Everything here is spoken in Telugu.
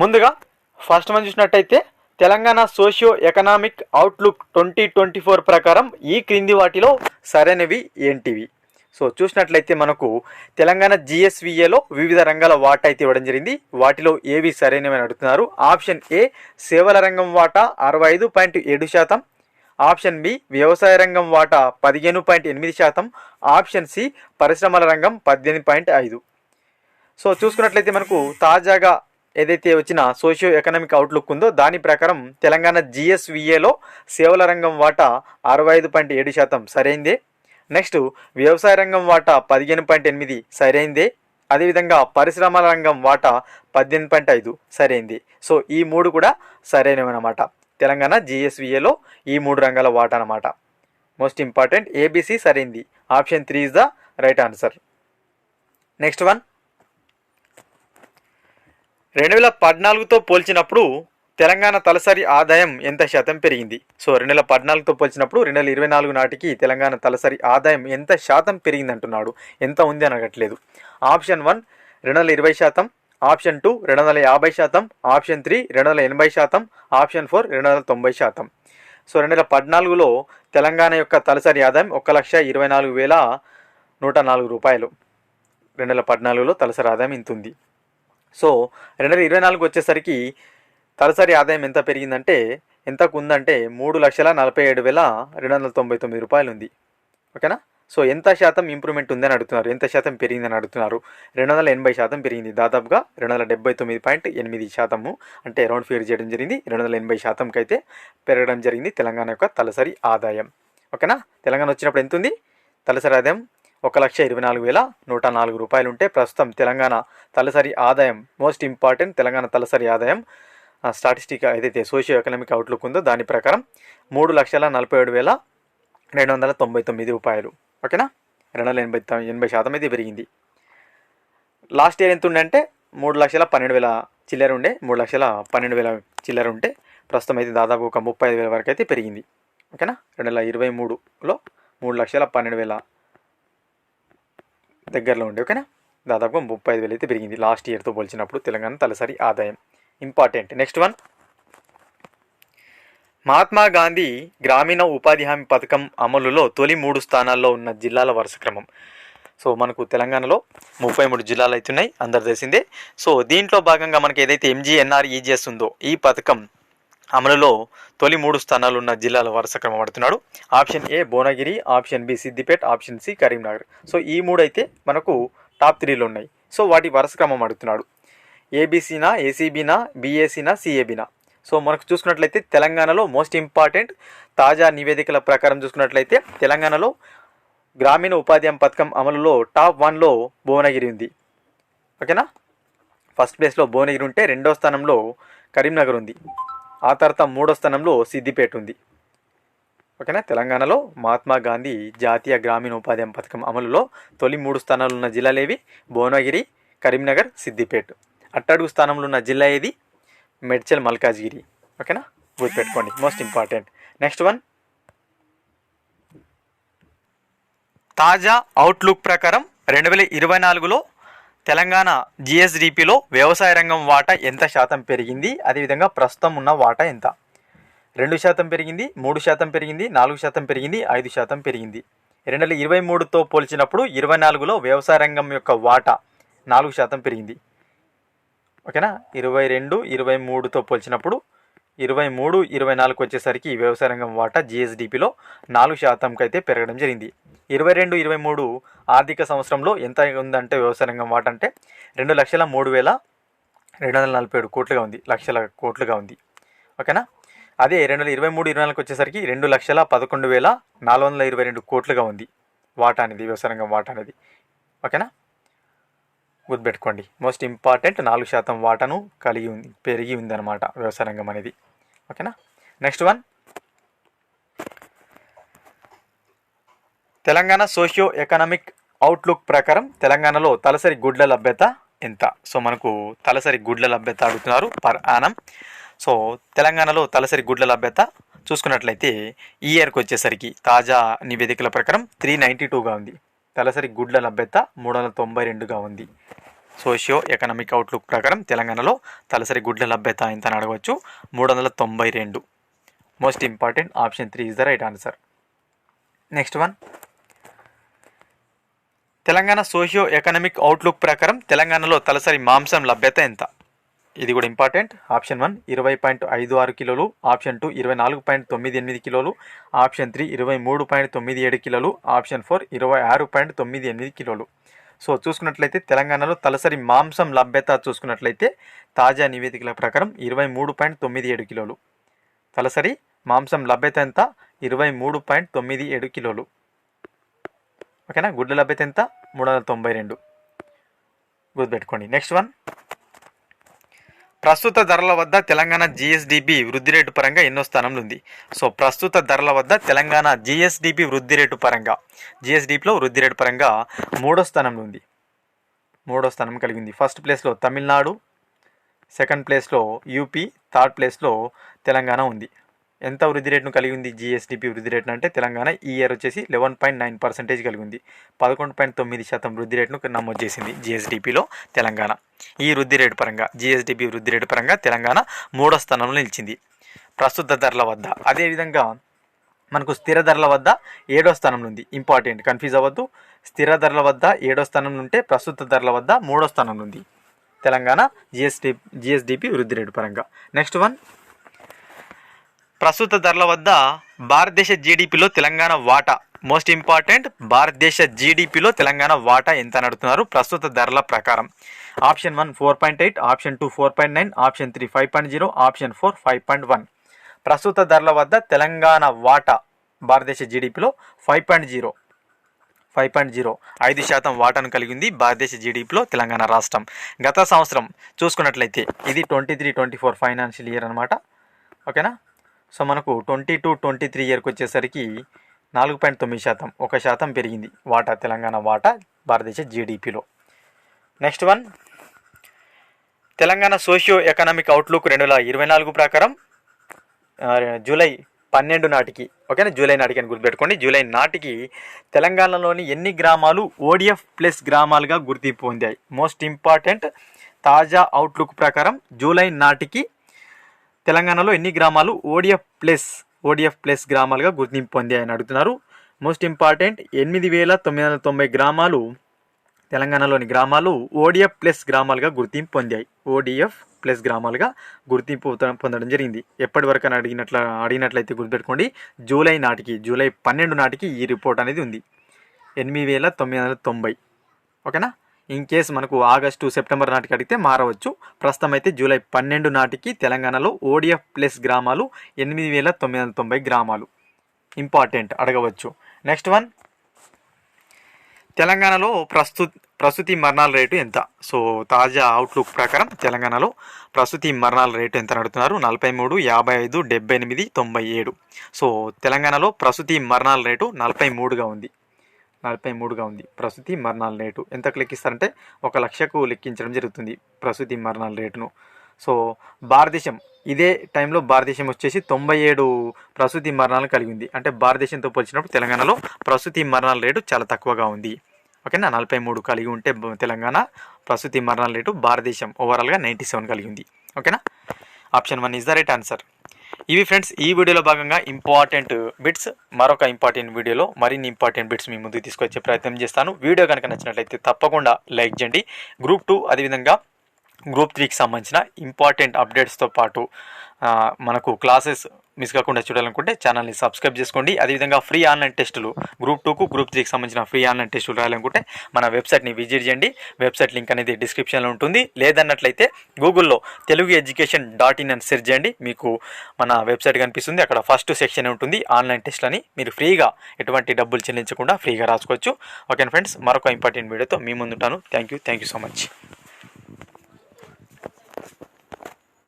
ముందుగా ఫస్ట్ మనం చూసినట్టయితే Telangana socio economic outlook twenty twenty four ప్రకారం ఈ క్రింది వాటిలో సరైనవి ఏంటివి? సో చూసినట్లయితే మనకు తెలంగాణ జిఎస్విఏలో వివిధ రంగాల వాటా అయితే ఇవ్వడం జరిగింది. వాటిలో ఏవి సరైనవి అని అడుగుతున్నారు? ఆప్షన్ ఏ సేవల రంగం వాటా అరవై ఐదు పాయింట్ ఏడు శాతం. ఆప్షన్ బి వ్యవసాయ రంగం వాటా పదిహేను పాయింట్ ఎనిమిది శాతం. ఆప్షన్ సి పరిశ్రమల రంగం పద్దెనిమిది పాయింట్ ఐదు. సో చూసుకున్నట్లయితే మనకు తాజాగా ఏదైతే వచ్చిన సోషియో ఎకనామిక్ అవుట్లుక్ ఉందో దాని ప్రకారం తెలంగాణ జిఎస్విఏలో సేవల రంగం వాటా అరవై ఐదు పాయింట్ ఏడు శాతం సరైందే. నెక్స్ట్ వ్యవసాయ రంగం వాటా పదిహేను పాయింట్ ఎనిమిది సరైందే. అదేవిధంగా పరిశ్రమల రంగం వాటా పద్దెనిమిది పాయింట్ ఐదు సరైంది. సో ఈ మూడు కూడా సరైనవి అనమాట తెలంగాణ జిఎస్విఏలో ఈ మూడు రంగాల వాటా అన్నమాట. మోస్ట్ ఇంపార్టెంట్ ఏబిసి సరైంది. Option three is the right answer. Next one. రెండు వేల పద్నాలుగుతో పోల్చినప్పుడు తెలంగాణ తలసరి ఆదాయం ఎంత శాతం పెరిగింది? సో రెండు వేల పద్నాలుగుతో పోల్చినప్పుడు రెండు వేల ఇరవై నాలుగు నాటికి తెలంగాణ తలసరి ఆదాయం ఎంత శాతం పెరిగింది అంటున్నాడు ఎంత ఉంది అని అడగట్లేదు ఆప్షన్ వన్ రెండు వందల ఇరవై శాతం. ఆప్షన్ టూ రెండు వందల యాభై శాతం. ఆప్షన్ త్రీ రెండు వందల ఎనభై శాతం. ఆప్షన్ ఫోర్ రెండు వందల తొంభై శాతం. సో రెండు వేల పద్నాలుగులో తెలంగాణ యొక్క తలసరి ఆదాయం ఒక లక్ష ఇరవై నాలుగు వేల నూట నాలుగు రూపాయలు. రెండు వేల పద్నాలుగులో తలసరి ఆదాయం ఇంత ఉంది సో రెండు వేల ఇరవై నాలుగు వచ్చేసరికి తలసరి ఆదాయం ఎంత పెరిగిందంటే ఎంతకు ఉందంటే మూడు లక్షల నలభై ఏడు వేల రెండు వందల తొంభై తొమ్మిది రూపాయలు ఉంది ఓకేనా? సో ఎంత శాతం ఇంప్రూవ్మెంట్ ఉందని అడుగుతున్నారు. ఎంత శాతం పెరిగిందని అడుగుతున్నారు. రెండు వందల ఎనభై శాతం పెరిగింది. దాదాపుగా రెండు వందల డెబ్బై తొమ్మిది పాయింట్ ఎనిమిది శాతము. అంటే రౌండ్ ఫిగర్ చేయడం జరిగింది. రెండు వందల ఎనభై శాతంకి అయితే పెరగడం జరిగింది తెలంగాణ యొక్క తలసరి ఆదాయం. ఓకేనా? తెలంగాణ వచ్చినప్పుడు ఎంత ఉంది తలసరి ఆదాయం ఒక లక్ష ఇరవై నాలుగు వేల నూట నాలుగు రూపాయలు ఉంటే ప్రస్తుతం తెలంగాణ తలసరి ఆదాయం మోస్ట్ ఇంపార్టెంట్ తెలంగాణ తలసరి ఆదాయం స్టాటిస్టిక్ ఏదైతే సోషియో ఎకనామిక్ అవుట్లుక్ ఉందో దాని ప్రకారం మూడు లక్షల నలభై ఏడు వేల రెండు వందల తొంభై తొమ్మిది రూపాయలు. ఓకేనా? రెండు వందల ఎనభై తొమ్మిది ఎనభై శాతం అయితే పెరిగింది. లాస్ట్ ఇయర్ ఎంత ఉండే మూడు లక్షల పన్నెండు వేల చిల్లర ఉండే మూడు లక్షల పన్నెండు వేల చిల్లర ఉంటే ప్రస్తుతం అయితే దాదాపు ఒక ముప్పై ఐదు వేల వరకు అయితే పెరిగింది. ఓకేనా? రెండు వేల ఇరవై మూడులో మూడు లక్షల పన్నెండు వేల దగ్గరలో ఉండే ఓకేనా? దాదాపు ముప్పై ఐదు వేలు అయితే పెరిగింది. లాస్ట్ ఇయర్తో పోల్చినప్పుడు తెలంగాణ తలసరి ఆదాయం. Important. Next one. Mahatma Gandhi గ్రామీణ ఉపాధి హామీ పథకం అమలులో తొలి మూడు స్థానాల్లో ఉన్న జిల్లాల వరుస క్రమం. సో మనకు తెలంగాణలో ముప్పై మూడు జిల్లాలు అవుతున్నాయి అందరు తెలిసిందే. సో దీంట్లో భాగంగా మనకి ఏదైతే ఎంజీఎన్ఆర్ ఈజీఎస్ ఉందో ఈ పథకం అమలులో తొలి మూడు స్థానాలు ఉన్న జిల్లాల వరుస క్రమం పడుతున్నాడు option A Bhuvanagiri option B Siddipet option C Karimnagar. So ఈ మూడు అయితే మనకు టాప్ త్రీలో ఉన్నాయి. సో వాటి వరుస క్రమం అడుగుతున్నాడు ఏబీసీనా ఏసీబీనా బీఏసీనా సిఏబీనా సో మనకు చూసుకున్నట్లయితే తెలంగాణలో మోస్ట్ ఇంపార్టెంట్ తాజా నివేదికల ప్రకారం చూసుకున్నట్లయితే తెలంగాణలో గ్రామీణ ఉపాధి పథకం అమలులో టాప్ వన్లో భువనగిరి ఉంది. ఓకేనా? ఫస్ట్ ప్లేస్లో భువనగిరి ఉంటే రెండో స్థానంలో కరీంనగర్ ఉంది. ఆ తర్వాత మూడో స్థానంలో సిద్దిపేట ఉంది. ఓకేనా? తెలంగాణలో మహాత్మా గాంధీ జాతీయ గ్రామీణ ఉపాధి పథకం అమలులో తొలి మూడు స్థానాలు ఉన్న జిల్లాలేవి భువనగిరి కరీంనగర్ సిద్దిపేట. అట్టడుగు స్థానంలో ఉన్న జిల్లా ఏది? మెడ్చల్ మల్కాజ్గిరి. ఓకేనా? గుర్తుపెట్టుకోండి. Most important. Next one. తాజా అవుట్లుక్ ప్రకారం రెండు వేల ఇరవై నాలుగులో తెలంగాణ జిఎస్డిపిలో వ్యవసాయ రంగం వాటా ఎంత శాతం పెరిగింది? అదేవిధంగా ప్రస్తుతం ఉన్న వాటా ఎంత? రెండు శాతం పెరిగింది మూడు శాతం పెరిగింది నాలుగు శాతం పెరిగింది ఐదు శాతం పెరిగింది. రెండు వేల ఇరవై మూడుతో పోల్చినప్పుడు ఇరవై నాలుగులో వ్యవసాయ రంగం యొక్క వాటా నాలుగు శాతం పెరిగింది. ఓకేనా? ఇరవై రెండు ఇరవై మూడుతో పోల్చినప్పుడు ఇరవై మూడు ఇరవై నాలుగు వచ్చేసరికి వ్యవసాయ రంగం వాటా జిఎస్డిపిలో నాలుగు శాతంకి అయితే పెరగడం జరిగింది. ఇరవై రెండు ఇరవై మూడు ఆర్థిక సంవత్సరంలో ఎంత ఉందంటే వ్యవసాయ రంగం వాటంటే అంటే రెండు లక్షల మూడు వేల రెండు వందల నలభై ఏడు కోట్లుగా ఉంది లక్షల కోట్లుగా ఉంది. ఓకేనా? అదే రెండు వేల ఇరవై మూడు ఇరవై నాలుగు వచ్చేసరికి రెండు లక్షల పదకొండు వేల నాలుగు వందల ఇరవై రెండు కోట్లుగా ఉంది వాటా అనేది వ్యవసాయ రంగం వాటా అనేది. ఓకేనా? గుర్తుపెట్టుకోండి మోస్ట్ ఇంపార్టెంట్ నాలుగు శాతం వాటాను కలిగి ఉంది పెరిగి ఉందన్నమాట వ్యవసాయ రంగం అనేది. ఓకేనా? Next one. Telangana socio economic outlook ప్రకారం తెలంగాణలో తలసరి గుడ్ల లభ్యత ఎంత? సో మనకు తలసరి గుడ్ల లభ్యత అడుగుతున్నారు పర్ ఆనం సో తెలంగాణలో తలసరి గుడ్ల లభ్యత చూసుకున్నట్లయితే ఈ ఇయర్కి వచ్చేసరికి తాజా నివేదికల ప్రకారం త్రీ నైంటీ టూగా ఉంది. తలసరి గుడ్ల లభ్యత మూడు వందల తొంభై రెండుగా ఉంది. సోషియో ఎకనామిక్ అవుట్లుక్ ప్రకారం తెలంగాణలో తలసరి గుడ్ల లభ్యత ఎంత అని అడగవచ్చు? మూడు వందల తొంభై రెండు. Most important option three is the right answer. Next one. Telangana socio economic outlook ప్రకారం తెలంగాణలో తలసరి మాంసం లభ్యత ఎంత? ఇది కూడా ఇంపార్టెంట్. ఆప్షన్ వన్ ఇరవై పాయింట్ ఐదు ఆరు కిలోలు. ఆప్షన్ టూ ఇరవై నాలుగు పాయింట్ తొమ్మిది ఎనిమిది కిలోలు. ఆప్షన్ త్రీ ఇరవై మూడు పాయింట్ తొమ్మిది ఏడు కిలోలు. ఆప్షన్ ఫోర్ ఇరవై ఆరు పాయింట్ తొమ్మిది ఎనిమిది కిలోలు. సో చూసుకున్నట్లయితే తెలంగాణలో తలసరి మాంసం లభ్యత చూసుకున్నట్లయితే తాజా నివేదికల ప్రకారం ఇరవై మూడు పాయింట్ తొమ్మిది ఏడు కిలోలు. తలసరి మాంసం లభ్యత ఎంత? ఇరవై మూడు పాయింట్ తొమ్మిది ఏడు కిలోలు. ఓకేనా? గుడ్ల లభ్యత ఎంత? మూడు వందల తొంభై రెండు. గుర్తుపెట్టుకోండి నెక్స్ట్ వన్ ప్రస్తుత ధరల వద్ద తెలంగాణ జిఎస్డిపి వృద్ధి రేటు పరంగా ఎన్నో స్థానంలో ఉంది. సో ప్రస్తుత ధరల వద్ద తెలంగాణ జిఎస్డిపి వృద్ధి రేటు పరంగా జిఎస్డిపిలో వృద్ధి రేటు పరంగా మూడో స్థానంలో ఉంది. మూడో స్థానం కలిగింది. ఫస్ట్ ప్లేస్లో తమిళనాడు సెకండ్ ప్లేస్లో యూపీ థర్డ్ ప్లేస్లో తెలంగాణ ఉంది. ఎంత వృద్ధి రేటును కలిగి ఉంది జిఎస్డిపి వృద్ధి రేటును అంటే తెలంగాణ ఈ ఇయర్ వచ్చేసి లెవెన్ పాయింట్ నైన్ పర్సెంటేజ్ కలిగి ఉంది పదకొండు పాయింట్ తొమ్మిది శాతం వృద్ధి రేటును నమోదు చేసింది జిఎస్డిపిలో తెలంగాణ. ఈ వృద్ధి రేటు పరంగా జిఎస్డిపి వృద్ధి రేటు పరంగా తెలంగాణ మూడో స్థానంలో నిలిచింది. ప్రస్తుత ధరల వద్ద అదేవిధంగా మనకు స్థిర ధరల వద్ద ఏడో స్థానంలో ఉంది. ఇంపార్టెంట్ కన్ఫ్యూజ్ అవ్వద్దు. స్థిర ధరల వద్ద ఏడో స్థానంలో ఉంటే ప్రస్తుత ధరల వద్ద మూడో స్థానంలో ఉంది. తెలంగాణ జిఎస్డి జిఎస్డిపి వృద్ధి రేటు పరంగా. Next one. ప్రస్తుత ధరల వద్ద భారతదేశ జీడిపిలో తెలంగాణ వాటా. మోస్ట్ ఇంపార్టెంట్ భారతదేశ జీడిపిలో తెలంగాణ వాటా ఎంత నడుతున్నారు ప్రస్తుత ధరల ప్రకారం. Option one four point eight option two four point nine option three five point zero option four five point one ప్రస్తుత ధరల వద్ద తెలంగాణ వాటా భారతదేశ జీడిపిలో five point zero five point zero ఐదు శాతం వాటాను కలిగింది భారతదేశ జీడిపిలో తెలంగాణ రాష్ట్రం. గత సంవత్సరం చూసుకున్నట్లయితే ఇది twenty three twenty four financial year అనమాట ఓకేనా సో మనకు ట్వంటీ టూ ట్వంటీ త్రీ ఇయర్కి వచ్చేసరికి నాలుగు పాయింట్ తొమ్మిది శాతం ఒక శాతం పెరిగింది వాటా తెలంగాణ వాటా భారతదేశ జీడిపిలో next one Telangana socio economic outlook రెండు వేల ఇరవై నాలుగు ప్రకారం జూలై పన్నెండు నాటికి ఓకేనా? జూలై నాటికి అని గుర్తుపెట్టుకోండి. జూలై నాటికి తెలంగాణలోని ఎన్ని గ్రామాలు ఓడిఎఫ్ ప్లస్ గ్రామాలుగా గుర్తింపు పొందాయి? మోస్ట్ ఇంపార్టెంట్ తాజా అవుట్లుక్ ప్రకారం జూలై నాటికి తెలంగాణలో ఎన్ని గ్రామాలు? ఓడిఎఫ్ ప్లస్ ఓడిఎఫ్ ప్లస్ గ్రామాలుగా గుర్తింపు పొందాయని అడుగుతున్నారు. మోస్ట్ ఇంపార్టెంట్ ఎనిమిది వేల తొమ్మిది వందల తొంభై గ్రామాలు తెలంగాణలోని గ్రామాలు ఓడిఎఫ్ ప్లస్ గ్రామాలుగా గుర్తింపు పొందాయి. ఓడిఎఫ్ ప్లస్ గ్రామాలుగా గుర్తింపు పొందడం జరిగింది. ఎప్పటి వరకు అని అడిగినట్ల అడిగినట్లయితే గుర్తుపెట్టుకోండి. జూలై నాటికి జూలై పన్నెండు నాటికి ఈ రిపోర్ట్ అనేది ఉంది. ఎనిమిది వేల తొమ్మిది వందల తొంభై. ఓకేనా? ఇన్ కేస్ మనకు ఆగస్టు సెప్టెంబర్ నాటికి అడిగితే మారవచ్చు. ప్రస్తుతం అయితే జూలై పన్నెండు నాటికి తెలంగాణలో ఓడిఎఫ్ ప్లస్ గ్రామాలు ఎనిమిది వేల తొమ్మిది వందల తొంభై గ్రామాలు. ఇంపార్టెంట్ అడగవచ్చు. Next one. తెలంగాణలో ప్రస్తు ప్రసూతి మరణాల రేటు ఎంత? సో తాజా అవుట్లుక్ ప్రకారం తెలంగాణలో ప్రసూతి మరణాల రేటు ఎంత నడుతున్నారు నలభై మూడు యాభై ఐదు డెబ్బై ఎనిమిది తొంభై ఏడు. సో తెలంగాణలో ప్రసూతి మరణాల రేటు నలభై మూడుగా ఉంది. నలభై మూడుగా ఉంది. ప్రసూతి మరణాల రేటు. ఎంతకు లెక్కిస్తారంటే ఒక లక్షకు లెక్కించడం జరుగుతుంది ప్రసూతి మరణాల రేటును. సో భారతదేశం. ఇదే టైంలో భారతదేశం వచ్చేసి తొంభై ఏడు ప్రసూతి మరణాలు కలిగి ఉంది. అంటే భారతదేశంతో పోల్చినప్పుడు తెలంగాణలో ప్రసూతి మరణాల రేటు చాలా తక్కువగా ఉంది. ఓకేనా? నలభై మూడు కలిగి ఉంటే తెలంగాణ ప్రసూతి మరణాల రేటు భారతదేశం ఓవరాల్గా నైంటీ సెవెన్ కలిగి ఉంది. ఓకేనా? Option one is the right answer. ఇవి ఫ్రెండ్స్ ఈ వీడియోలో భాగంగా ఇంపార్టెంట్ బిట్స్ మరొక ఇంపార్టెంట్ వీడియోలో మరిన్ని ఇంపార్టెంట్ బిట్స్ మీ ముందుకు తీసుకొచ్చే ప్రయత్నం చేస్తాను. వీడియో కనుక నచ్చినట్లయితే తప్పకుండా లైక్ చేయండి. గ్రూప్ టూ అదేవిధంగా గ్రూప్ త్రీకి సంబంధించిన ఇంపార్టెంట్ అప్డేట్స్తో పాటు మనకు క్లాసెస్ మిస్ కాకుండా చూడాలనుకుంటే ఛానల్ని సబ్స్క్రైబ్ చేసుకోండి. అదేవిధంగా ఫ్రీ ఆన్లైన్ టెస్టులు గ్రూప్ టూకు గ్రూప్ త్రీకి సంబంధించిన ఫ్రీ ఆన్లైన్ టెస్టులు రాయాలనుకుంటే మన వెబ్సైట్ని విజిట్ చేయండి. వెబ్సైట్ లింక్ అనేది డిస్క్రిప్షన్లో ఉంటుంది. లేదన్నట్లయితే గూగుల్లో తెలుగు ఎడ్యుకేషన్ డాట్ ఇన్ అని సెర్చ్ చేయండి. మీకు మన వెబ్సైట్ కనిపిస్తుంది. అక్కడ ఫస్ట్ సెక్షన్ ఉంటుంది. ఆన్లైన్ టెస్ట్లని మీరు ఫ్రీగా ఎటువంటి డబ్బులు చెల్లించకుండా ఫ్రీగా రాసుకోవచ్చు. ఓకే ఫ్రెండ్స్ మరొక ఇంపార్టెంట్ వీడియోతో మీ ముందుంటాను. Thank you thank you so much